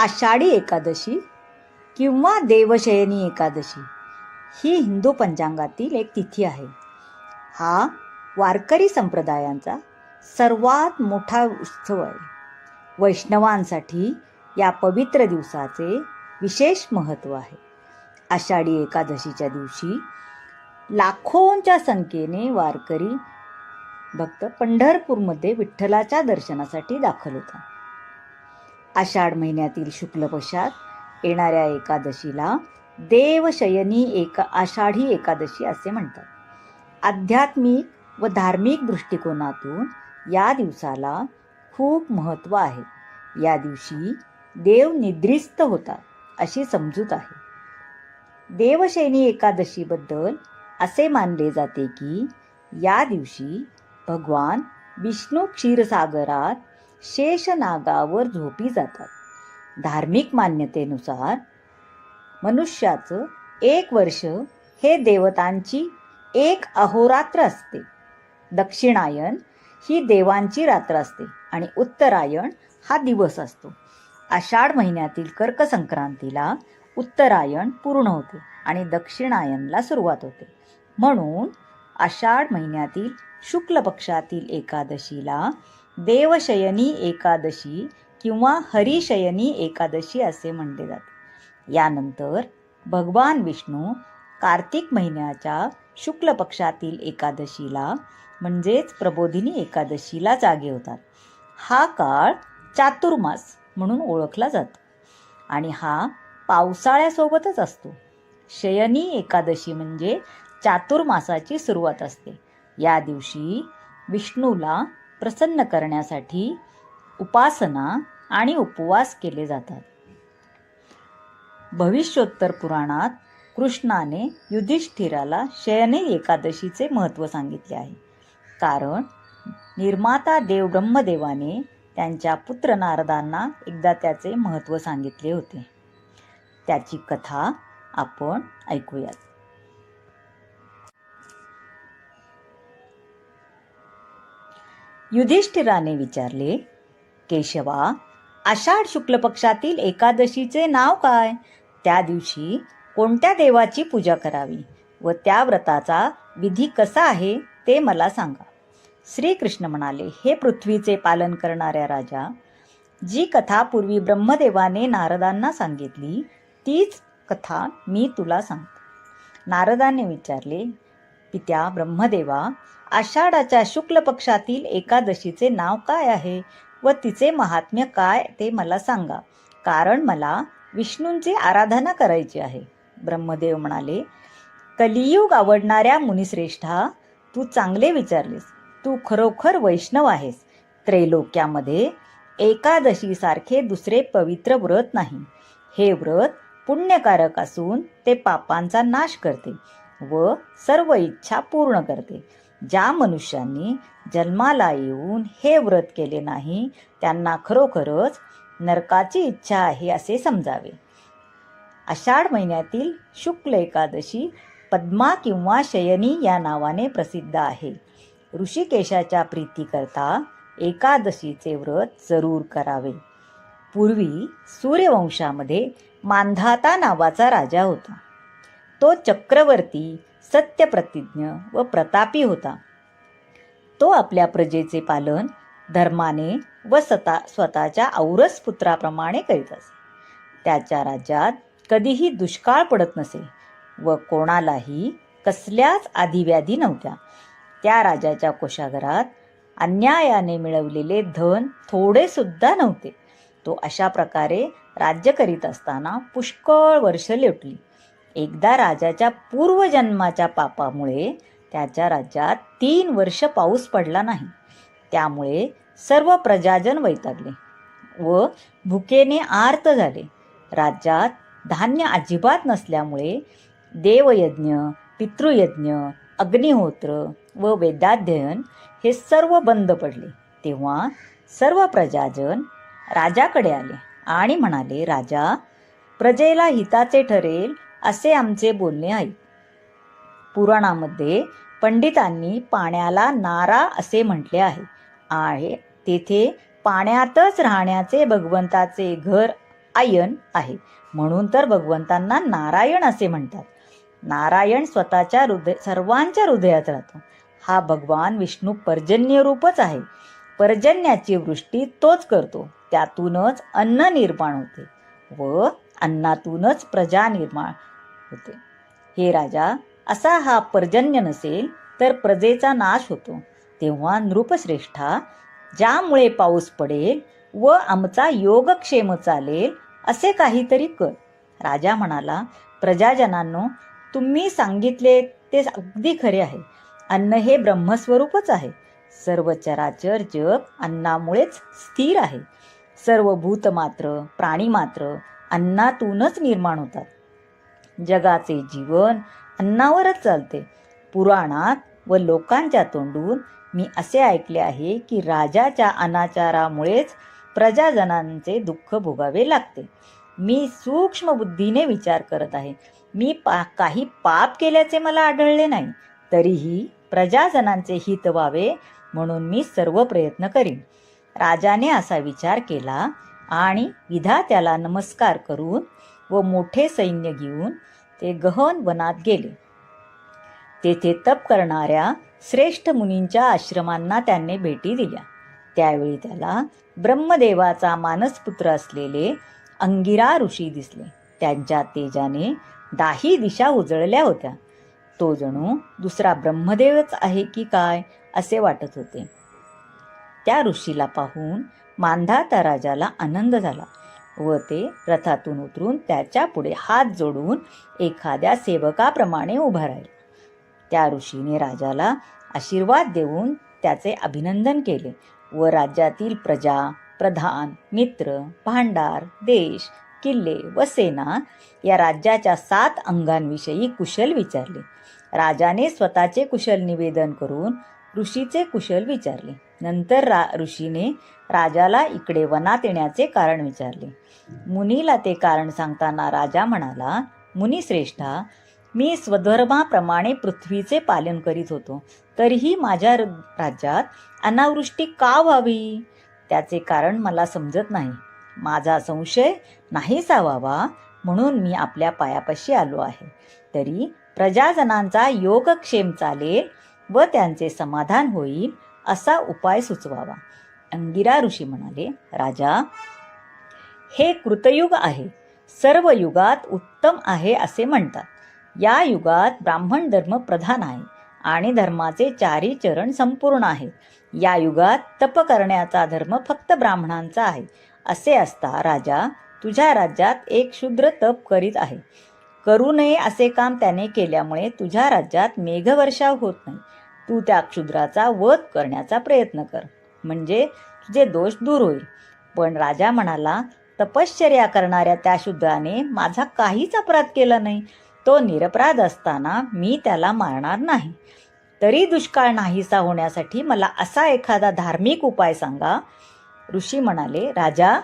आषाढी एकादशी किंवा देवशयनी एकादशी ही हिंदू पंचांगातील एक तिथी आहे. हा वारकरी संप्रदायांचा सर्वात मोठा उत्सव आहे. वैष्णवांसाठी या पवित्र दिवसाचे विशेष महत्त्व आहे. आषाढी एकादशीच्या दिवशी लाखोंच्या संख्येने वारकरी भक्त पंढरपूरमध्ये विठ्ठलाच्या दर्शनासाठी दाखल होतात. आषाढ महिन्यातील शुक्ल पक्षात येणाऱ्या एकादशीला देवशयनी एका आषाढी एकादशी असे म्हणतात. आध्यात्मिक व धार्मिक दृष्टिकोनातून या दिवसाला खूप महत्त्व आहे. या दिवशी देव निद्रिस्त होतात अशी समजूत आहे. देवशयनी एकादशीबद्दल असे मानले जाते की या दिवशी भगवान विष्णू क्षीरसागरात शेषनागावर झोपी जातात. धार्मिक मान्यतेनुसार मनुष्याचं एक वर्ष हे देवतांची एक अहोरात्र असते. दक्षिणायन ही देवांची रात्र असते आणि उत्तरायण हा दिवस असतो. आषाढ महिन्यातील कर्क संक्रांतीला उत्तरायण पूर्ण होते आणि दक्षिणायनला सुरुवात होते. म्हणून आषाढ महिन्यातील शुक्ल पक्षातील एकादशीला देवशयनी एकादशी किंवा हरिशयनी एकादशी असे म्हणले जाते. यानंतर भगवान विष्णू कार्तिक महिन्याच्या शुक्ल पक्षातील एकादशीला म्हणजेच प्रबोधिनी एकादशीला जागे होतात. हा काळ चातुर्मास म्हणून ओळखला जातो आणि हा पावसाळ्यासोबतच असतो. शयनी एकादशी म्हणजे चातुर्मासाची सुरुवात असते. या दिवशी विष्णूला प्रसन्न करण्यासाठी उपासना आणि उपवास केले जातात. भविष्योत्तर पुराणात कृष्णाने युधिष्ठिराला शयने एकादशीचे महत्त्व सांगितले आहे. कारण निर्माता देव ब्रह्मदेवाने त्यांच्या पुत्र नारदांना एकदा त्याचे महत्त्व सांगितले होते. त्याची कथा आपण ऐकूयात. युधिष्ठिराने विचारले केशवा आषाढ शुक्ल पक्षातील एकादशीचे नाव काय? त्या दिवशी कोणत्या देवाची पूजा करावी व त्या व्रताचा विधी कसा आहे ते मला सांगा. श्रीकृष्ण म्हणाले हे पृथ्वीचे पालन करणाऱ्या राजा जी कथा पूर्वी ब्रह्मदेवाने नारदांना सांगितली तीच कथा मी तुला सांगतो. नारदाने विचारले पित्या ब्रह्मदेवा आषाढाच्या शुक्ल पक्षातील एकादशीचे नाव काय आहे व तिचे महात्म्य काय ते मला सांगा. कारण मला विष्णूंची आराधना करायची आहे. ब्रह्मदेव म्हणाले कलियुग आवडणाऱ्या मुनिश्रेष्ठा तू चांगले विचारलेस. तू खरोखर वैष्णव आहेस. त्रैलोक्यामध्ये एकादशीसारखे दुसरे पवित्र व्रत नाही. हे व्रत पुण्यकारक असून ते पापांचा नाश करते. व सर्व इच्छा पूर्ण करते. ज्या मनुष्यांनी जन्माला येऊन हे व्रत केले नाही त्यांना खरोखरच नरकाची इच्छा आहे असे समजावे. आषाढ महिन्यातील शुक्ल एकादशी पद्मा किंवा शयनी या नावाने प्रसिद्ध आहे. ऋषिकेशाच्या प्रीतीकरता एकादशीचे व्रत जरूर करावे. पूर्वी सूर्यवंशामध्ये मांधाता नावाचा राजा होता. तो चक्रवर्ती सत्यप्रतिज्ञ व प्रतापी होता. तो आपल्या प्रजेचे पालन धर्माने व स्वतः स्वतःच्या औरस पुत्राप्रमाणे करीत असे. त्याच्या राज्यात कधीही दुष्काळ पडत नसे व कोणालाही कसल्याच आधीव्याधी नव्हत्या. त्या राजाच्या कोशागरात अन्यायाने मिळवलेले धन थोडे सुद्धा नव्हते. तो अशा प्रकारे राज्य करीत असताना पुष्कळ वर्ष लोटली. एकदा राजाच्या पूर्वजन्माच्या पापामुळे त्याच्या राज्यात तीन वर्ष पाऊस पडला नाही. त्यामुळे सर्व प्रजाजन वैतागले व भुकेने आर्त झाले. राज्यात धान्य अजिबात नसल्यामुळे देवयज्ञ पितृयज्ञ अग्निहोत्र व वेदाध्ययन हे सर्व बंद पडले. तेव्हा सर्व प्रजाजन राजाकडे आले आणि म्हणाले राजा प्रजेला हिताचे ठरेल असे आमचे बोलणे आहे पुराणामध्ये पंडितांनी पाण्याला नारा असे म्हटले आहे. आहे तेथे पाण्यातच राहण्याचे भगवंताचे घर आयन आहे. म्हणून तर भगवंतांना नारायण असे म्हणतात. नारायण स्वतःच्या हृदय सर्वांच्या हृदयात राहतो. हा भगवान विष्णू पर्जन्य रूपच आहे. पर्जन्याची वृष्टी तोच करतो. त्यातूनच अन्न निर्माण होते व अन्नातूनच प्रजा निर्माण होते. हे राजा असा हा पर्जन्य नसेल तर प्रजेचा नाश होतो. तेव्हा नृपश्रेष्ठा ज्यामुळे पाऊस पडेल व आमचा योगक्षेम चालेल असे काहीतरी कर. राजा म्हणाला प्रजाजनांनो तुम्ही सांगितले ते अगदी खरे आहे. अन्न हे ब्रह्मस्वरूपच आहे. सर्व चराचर जग अन्नामुळेच स्थिर आहे. सर्व भूत मात्र प्राणी मात्र अन्नातूनच निर्माण होतात. जगाचे जीवन अन्नावरच चालते. पुराणात व लोकांच्या तोंडून मी असे ऐकले आहे की राजाच्या अनाचारामुळेच प्रजाजनांचे दुःख भोगावे लागते. मी सूक्ष्म बुद्धीने विचार करत आहे. मी पा काही पाप केल्याचे मला आढळले नाही. तरीही प्रजाजनांचे हित व्हावे म्हणून मी सर्व प्रयत्न करीन. राजाने असा विचार केला आणि विधात्याला नमस्कार करून व मोठे सैन्य घेऊन ते गहन वनात गेले. तेथे तप करणाऱ्या श्रेष्ठ मुनींच्या आश्रमांना त्यांनी भेटी दिल्या. त्यावेळी त्याला ब्रह्मदेवाचा मानसपुत्र असलेले अंगिरा ऋषी दिसले. त्यांच्या तेजाने दाही दिशा उजळल्या होत्या. तो जणू दुसरा ब्रह्मदेवच आहे की काय असे वाटत होते. त्या ऋषीला पाहून मांधाता राजाला आनंद झाला. व ते रथातून उतरून त्याच्या पुढे हात जोडून एखाद्या सेवकाप्रमाणे उभा राहील. त्या ऋषीने राजाला आशीर्वाद देऊन त्याचे अभिनंदन केले व राज्यातील प्रजा प्रधान मित्र भांडार देश किल्ले व सेना या राज्याच्या सात अंगांविषयी कुशल विचारले. राजाने स्वतःचे कुशल निवेदन करून ऋषीचे कुशल विचारले. नंतर रा ऋषीने राजाला इकडे वनात येण्याचे कारण विचारले. मुनीला ते कारण सांगताना राजा म्हणाला मुनी श्रेष्ठा मी स्वधर्माप्रमाणे पृथ्वीचे पालन करीत होतो. तरीही माझ्या र- राज्यात अनावृष्टी का व्हावी? त्याचे कारण मला समजत नाही. माझा संशय नाहीसा व्हावा म्हणून मी आपल्या पायापाशी आलो आहे. तरी प्रजाजनांचा योगक्षेम चालेल व त्यांचे समाधान होईल असा उपाय सुचवावा. अंगिरा ऋषी म्हणाले राजा हे कृतयुग आहे. सर्व युगात उत्तम आहे असे म्हणतात. या युगात ब्राह्मण धर्म प्रधान आहे आणि धर्माचे चारी चरण संपूर्ण आहेत. या युगात तप करण्याचा धर्म फक्त ब्राह्मणांचा आहे. असे असता राजा तुझ्या राज्यात एक शूद्र तप करीत आहे. करू नये असे काम त्याने केल्यामुळे तुझ्या राज्यात मेघवर्षाव होत नाही. तू त्या क्षुद्राचा वध करण्याचा प्रयत्न कर. म्हणजे तुझे दोष दूर होईल. पण राजा म्हणाला तपश्चर्या करणाऱ्या त्या शूद्राने माझा काहीच अपराध केला नाही. तो निरपराध असताना मी त्याला मारणार नाही. तरी दुष्काळ नाहीसा होण्यासाठी मला असा एखादा धार्मिक उपाय सांगा. ऋषी म्हणाले राजा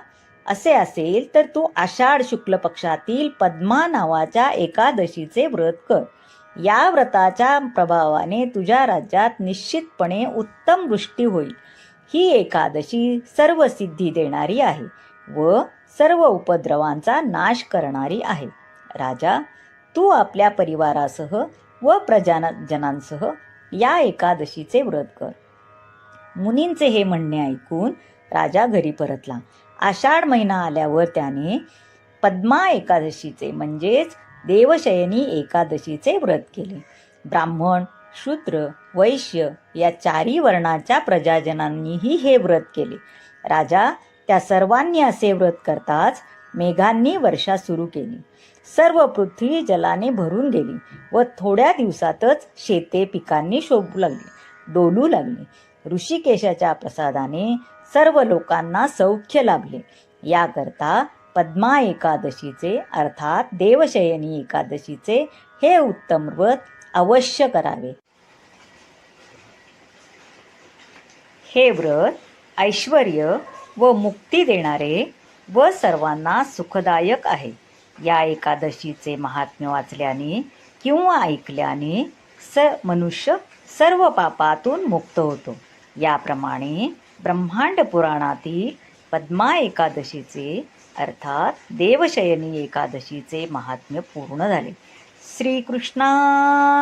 असे असेल तर तू आषाढ शुक्ल पक्षातील पद्मा नावाच्या एकादशीचे व्रत कर. या व्रताच्या प्रभावाने तुझ्या राज्यात निश्चितपणे उत्तम वृष्टी होईल. ही एकादशी सर्व सिद्धी देणारी आहे व सर्व उपद्रवांचा नाश करणारी आहे. राजा तू आपल्या परिवारासह व प्रजाजनांसह या एकादशीचे व्रत कर. मुनींचे हे म्हणणे ऐकून राजा घरी परतला. आषाढ महिना आल्यावर त्याने पद्मा एकादशीचे म्हणजेच देवशयनी एकादशीचे व्रत केले. ब्राह्मण शूद्र वैश्य या चारी वर्णाच्या प्रजाजनांनीही हे व्रत केले. राजा त्या सर्वांनी असे व्रत करताच मेघांनी वर्षा सुरू केली. सर्व पृथ्वी जलाने भरून गेली व थोड्या दिवसातच शेते पिकांनी शोभू लागली डोलू लागली. ऋषिकेशाच्या प्रसादाने सर्व लोकांना सौख्य लाभले. याकरता पद्मा एकादशीचे अर्थात देवशयनी एकादशीचे हे उत्तम व्रत अवश्य करावे. हे व्रत ऐश्वर व मुक्ती देणारे व सर्वांना सुखदायक आहे. या एकादशीचे महात्म्य वाचल्याने किंवा ऐकल्याने स मनुष्य सर्व पापातून मुक्त होतो. याप्रमाणे ब्रह्मांड पुराणातील पद्मा एकादशीचे अर्थात देवशयनी एकादशीचे महात्म्य पूर्ण झाले. श्रीकृष्णा